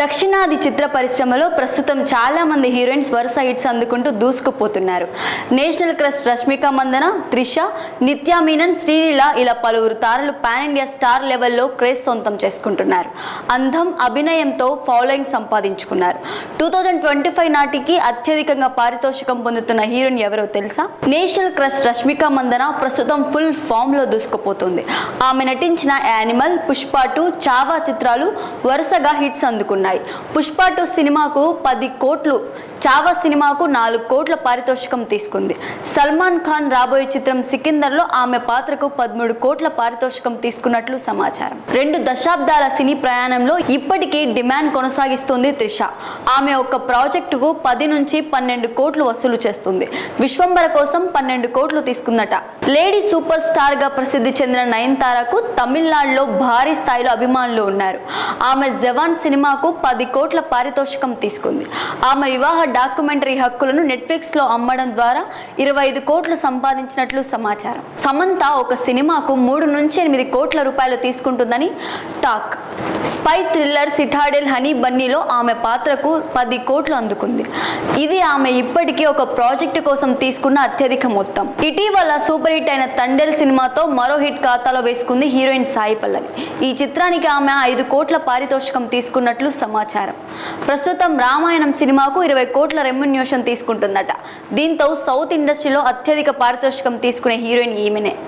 దక్షిణాది చిత్ర పరిశ్రమలో ప్రస్తుతం చాలా మంది హీరోయిన్స్ వరుస హిట్స్ అందుకుంటూ దూసుకుపోతున్నారు. నేషనల్ క్రష్ రష్మిక మందన త్రిష నిత్యా మీనన్ శ్రీలీల ఇలా పలువురు తారలు పాన్ ఇండియా స్టార్ లెవెల్లో క్రేజ్ సొంతం చేసుకుంటున్నారు. అందం అభినయంతో ఫాలోయింగ్ సంపాదించుకున్నారు. టూ థౌజండ్ ట్వంటీ ఫైవ్ నాటికి అత్యధికంగా పారితోషికం పొందుతున్న హీరోయిన్ ఎవరో తెలుసా? నేషనల్ క్రష్ రష్మిక మందన ప్రస్తుతం ఫుల్ ఫామ్లో దూసుకుపోతుంది. ఆమె నటించిన యానిమల్ పుష్ప టూ చావా చిత్రాలు వరుసగా హిట్స్ అందుకున్నారు ఉన్నాయి. పుష్ప టూ సినిమాకు పది కోట్లు చావా సినిమాకు నాలుగు కోట్ల పారితోషికం తీసుకుంది. సల్మాన్ ఖాన్ రాబోయే చిత్రం సికిందర్లో ఆమె పాత్రకు పదమూడు కోట్ల పారితోషికం తీసుకున్నట్లు సమాచారం. రెండు దశాబ్దాల సినీ ప్రయాణంలో ఇప్పటికీ డిమాండ్ కొనసాగిస్తుంది త్రిష. ఆమె ఒక ప్రాజెక్టుకు పది నుంచి పన్నెండు కోట్లు వసూలు చేస్తుంది. విశ్వంబర కోసం పన్నెండు కోట్లు తీసుకుందట. లేడీ సూపర్ స్టార్గా ప్రసిద్ధి చెందిన నయనతారకు తమిళనాడులో భారీ స్థాయిలో అభిమానులు ఉన్నారు. ఆమె జవాన్ సినిమాకు పది కోట్ల పారితోషికం తీసుకుంది. ఆమె వివాహ డాక్యుమెంటరీ హక్కులను నెట్ఫ్లిక్స్లో అమ్మడం ద్వారా ఇరవై ఐదు కోట్లు సంపాదించినట్లు సమాచారం. సమంత ఒక సినిమాకు మూడు నుంచి ఎనిమిది కోట్ల రూపాయలు తీసుకుంటుందని talk. Spy thriller Citadel Honey బన్నీలో ఆమె పాత్రకు పది కోట్లు అందుకుంది. ఇది ఆమె ఇప్పటికీ ఒక ప్రాజెక్టు కోసం తీసుకున్న అత్యధిక మొత్తం. ఇటీవల సూపర్ హిట్ అయిన తండెల్ సినిమాతో మరో హిట్ ఖాతాలో వేసుకుంది హీరోయిన్ సాయి పల్లవి. ఈ చిత్రానికి ఆమె ఐదు కోట్ల పారితోషికం తీసుకున్నట్లు సమాచారం. ప్రస్తుతం రామాయణం సినిమాకు ఇరవై కోట్ల రెమ్యున్యూషన్ తీసుకుంటుందట. దీంతో సౌత్ ఇండస్ట్రీలో అత్యధిక పారితోషికం తీసుకునే హీరోయిన్ ఈమెనే.